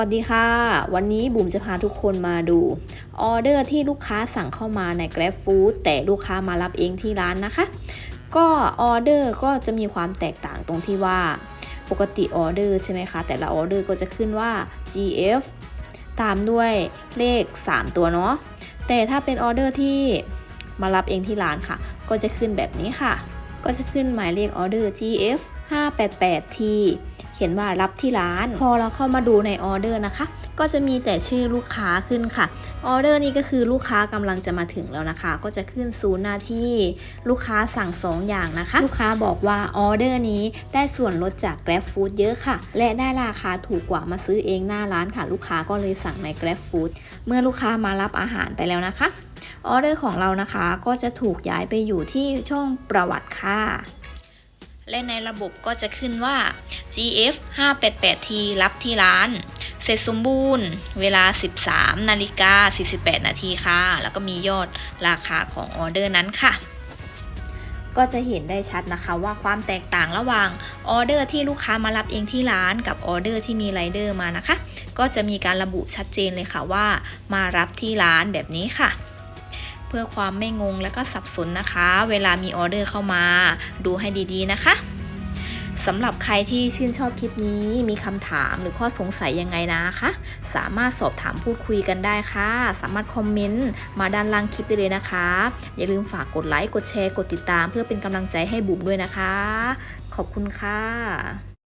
วัสดีค่ะ วันนี้บุ๋มจะพาทุกคนมาดูออเดอร์ที่ลูกค้าสั่งเข้ามาใน Grab Food แต่ลูกค้ามารับเองที่ร้านนะคะ ก็ออเดอร์ก็จะมีความแตกต่างตรงที่ว่าปกติออเดอร์ใช่ไหมคะ แต่ละออเดอร์ก็จะขึ้นว่า GF ตามด้วยเลข 3 ตัวเนาะแต่ถ้าเป็นออเดอร์ที่มารับเองที่ร้านค่ะ ก็จะขึ้นแบบนี้ค่ะ ก็จะขึ้นหมายเลขออเดอร์ GF 588T เขียนว่ารับที่ร้าน พอเราเข้ามาดูในออเดอร์นะคะ ก็จะมีแต่ชื่อลูกค้าขึ้นค่ะออเดอร์นี้ก็คือลูกค้ากำลังจะมาถึงแล้วนะคะ ก็จะขึ้นศูนย์หน้าที่ลูกค้าสั่ง 2 อย่างนะคะ ลูกค้าบอกว่าออเดอร์นี้ได้ส่วนลดจาก Grab Food เยอะค่ะ และได้ราคาถูกกว่ามาซื้อเองหน้าร้านค่ะ ลูกค้าก็เลยสั่งใน Grab Food เมื่อลูกค้ามารับอาหารไปแล้วนะคะออเดอร์ของเรานะคะก็จะถูกย้ายไปอยู่ที่ช่องประวัติค่ะ และในระบบก็จะขึ้นว่า GF 588T รับที่ร้าน เสร็จสมบูรณ์ เวลา 13นาฬิกา48 นาทีค่ะ แล้วก็มียอดราคาของออเดอร์นั้นค่ะก็จะเห็นได้ชัดนะคะว่าความแตกต่างระหว่างออเดอร์ที่ลูกค้ามารับเองที่ร้านกับออเดอร์ที่มีไรเดอร์มานะคะ ก็จะมีการระบุชัดเจนเลยค่ะว่ามารับที่ร้านแบบนี้ค่ะ เพื่อความไม่งงและก็สับสนนะคะ เวลามีออเดอร์เข้ามา ดูให้ดีๆนะคะ สำหรับใครที่ชื่นชอบคลิปนี้มีคำถามหรือข้อสงสัยยังไงนะคะ สามารถสอบถามพูดคุยกันได้ค่ะ สามารถคอมเมนต์มาด้านล่างคลิปได้เลยนะคะ อย่าลืมฝากกดไลค์กดแชร์กดติดตาม เพื่อเป็นกำลังใจให้บุ๋มด้วยนะคะ ขอบคุณค่ะ